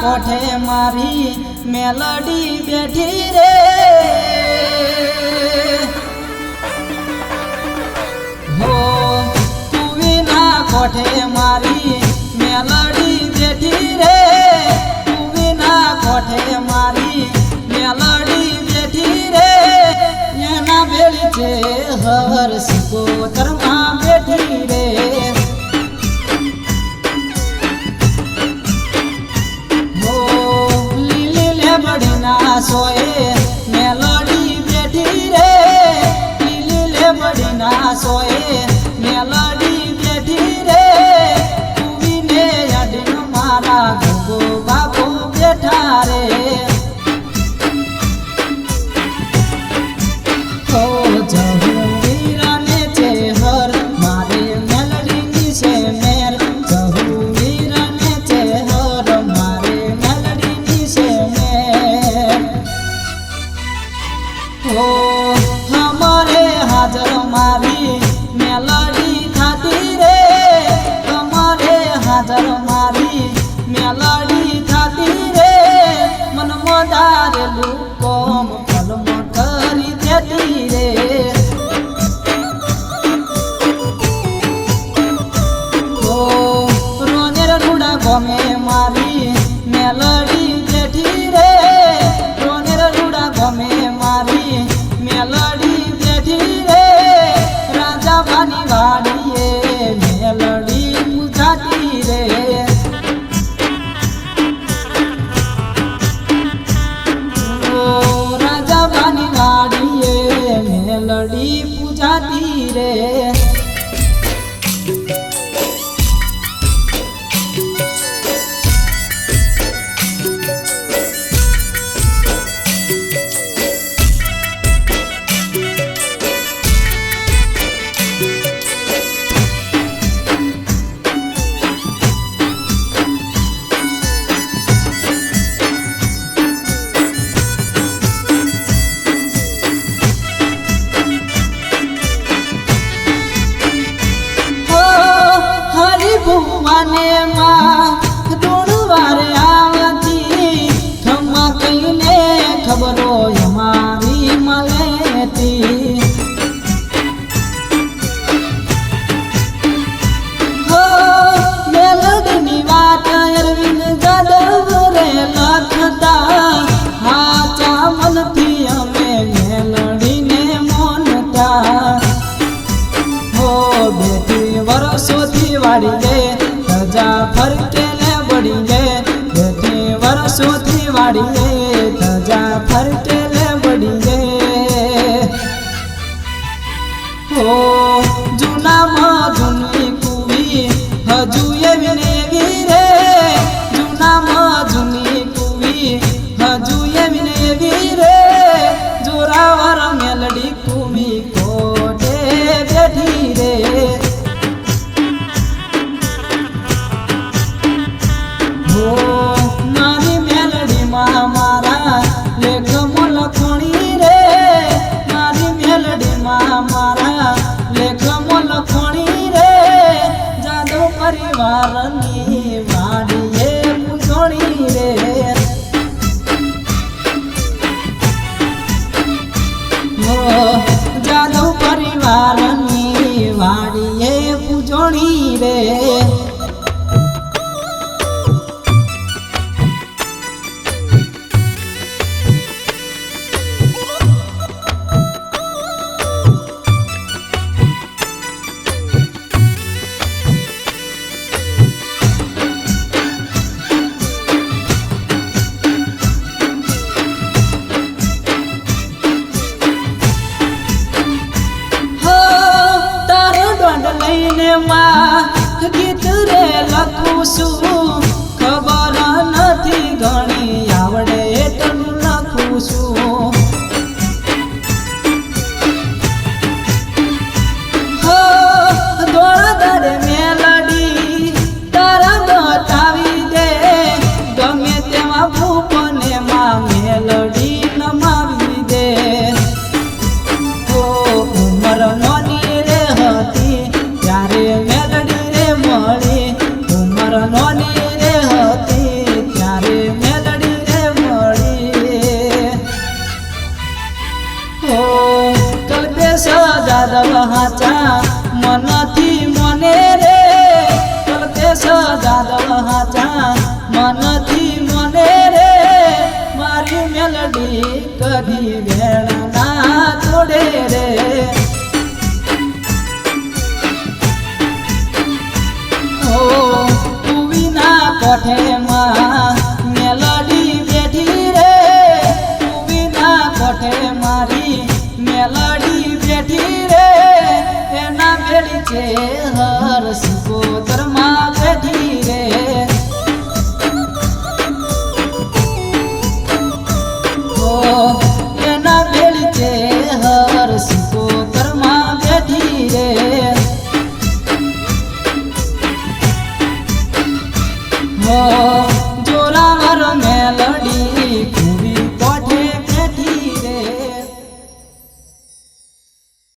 કોઠે મારી મેલડી બેઠી રે. હો તુવીના કોઠે મારી મેલડી બેઠી રે. તુવીના કોઠે મારી મેલડી બેઠી રે. એના બેળી છે હર્ષ મડીના સોએ મેલડી બેઠી રે. પીલી લે મડીના સોએ મેલડી બેઠી રે. કુવીને અડીન મારા ગુગુ બાપુ બેઠા રે. ગમે મારી મેલડી જેઠી રે. રોને રૂડા ગમે વાળી દે ધજા ફરકે લે વળી દે વર્ષોથી વાળી દે વારની વાડીએ પૂછણી રે. જાદવ પરિવાર do that. કલ્પેશ જાદવ હાચા મનથી મને રે. કલ્પેશ જાદવ હાચા મનથી મને રે. મારી મેલડી કરી વેળના છોડે રે.